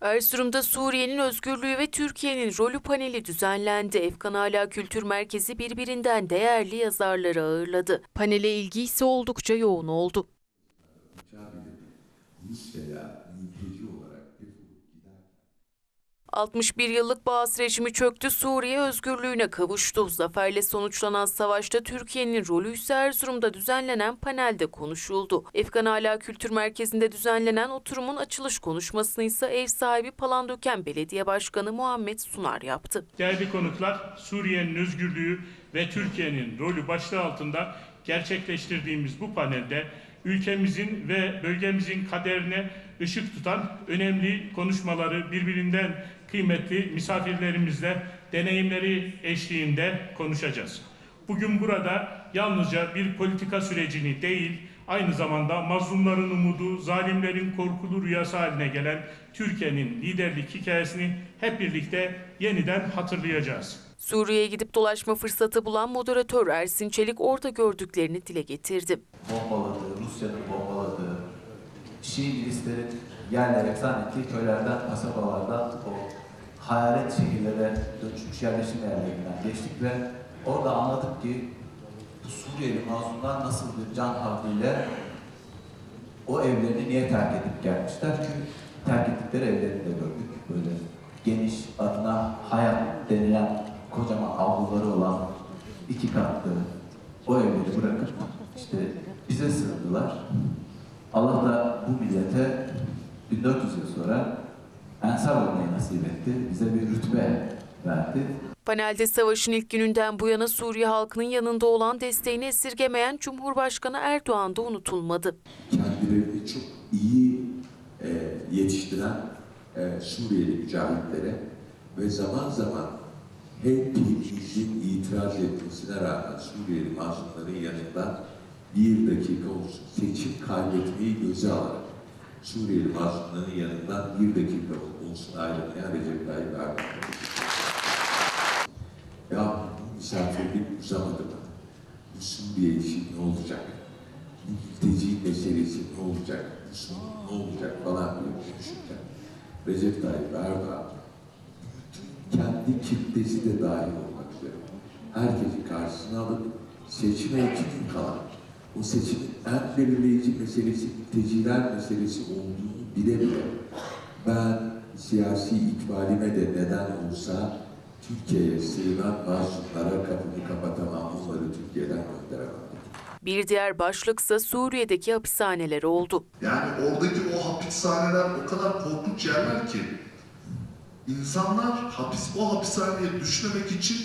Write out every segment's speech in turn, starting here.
Erzurum'da Suriye'nin özgürlüğü ve Türkiye'nin rolü paneli düzenlendi. Efkan Ala Kültür Merkezi birbirinden değerli yazarları ağırladı. Panele ilgi ise oldukça yoğun oldu. 61 yıllık Bağız rejimi çöktü, Suriye özgürlüğüne kavuştu. Zaferle sonuçlanan savaşta Türkiye'nin rolü ise Erzurum'da düzenlenen panelde konuşuldu. Efkan Ala Kültür Merkezi'nde düzenlenen oturumun açılış konuşmasını ise ev sahibi Palandöken Belediye Başkanı Muhammed Sunar yaptı. Değerli konuklar, Suriye'nin özgürlüğü ve Türkiye'nin rolü başlığı altında gerçekleştirdiğimiz bu panelde ülkemizin ve bölgemizin kaderine ışık tutan önemli konuşmaları birbirinden kıymetli misafirlerimizle deneyimleri eşliğinde konuşacağız. Bugün burada yalnızca bir politika sürecini değil, aynı zamanda mazlumların umudu, zalimlerin korkulu rüyası haline gelen Türkiye'nin liderlik hikayesini hep birlikte yeniden hatırlayacağız. Suriye'ye gidip dolaşma fırsatı bulan moderatör Ersin Çelik orada gördüklerini dile getirdi. bombaladığı, Rusya'nın bombaladığı, Şii milislerin yerle efsane ettiği köylerden, kasabalardan o hayalet şehirlere dönüşmüş yerleşim yerlerinden geçtik ve orada anladık ki bu Suriyeli mazlumlar nasıl bir can havliyle o evlerini niye terk edip gelmişler ki terk ettikleri evlerini de gördük. Böyle geniş adına hayat denilen kocaman avluları olan iki katlı o evleri bırakıp işte bize sığındılar. Allah da bu millete 1400 yıl sonra ensar olmayı nasip etti. Bize bir rütbe verdi. Panelde savaşın ilk gününden bu yana Suriye halkının yanında olan desteğini esirgemeyen Cumhurbaşkanı Erdoğan da unutulmadı. kendilerini çok iyi e, yetiştiren e, Suriyeli mücahitlere ve zaman zaman hepimizin itiraz etmesine rağmen Suriyeli mazlumların yanında bir dakika olsun seçim kaybetmeyi göze alarak Suriyeli mazlumların yanından bir dakika olsun ayrılmayan Recep Tayyip Erdoğan. Ya misafirlik uzamadı mı? Bu Suriye işi ne olacak? Bu mülteci meselesi ne olacak? Bu sonu ne olacak falan diye konuşurken Recep Tayyip Erdoğan kendi kitlesi de dahil olmak üzere herkesi karşısına alıp seçime iki gün kalan o seçimin en belirleyici meselesi mülteciler meselesi olduğunu bile bile ben siyasi ikbalime de neden olsa Türkiye'ye sığınan mazlumlara kapımı kapatamam, onları Türkiye'den gönderemem. Bir diğer başlıksa Suriye'deki hapishaneler oldu. Yani oradaki o hapishaneler o kadar korkunç yerler ki insanlar hapis o hapishaneye düşmemek için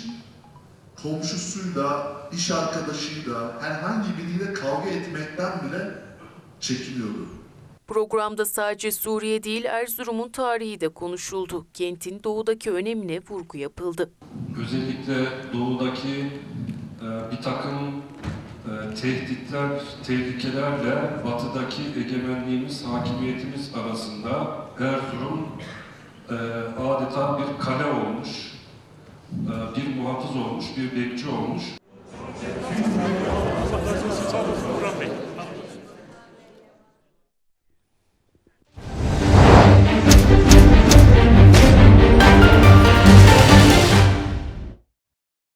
komşusuyla, iş arkadaşıyla, herhangi biriyle kavga etmekten bile çekiniyordu. Programda sadece Suriye değil Erzurum'un tarihi de konuşuldu. Kentin doğudaki önemine vurgu yapıldı. özellikle doğudaki e, bir takım e, tehditler, tehlikelerle batıdaki egemenliğimiz, hakimiyetimiz arasında Erzurum e, adeta bir kale olmuş, bir muhafız olmuş, bir bekçi olmuş.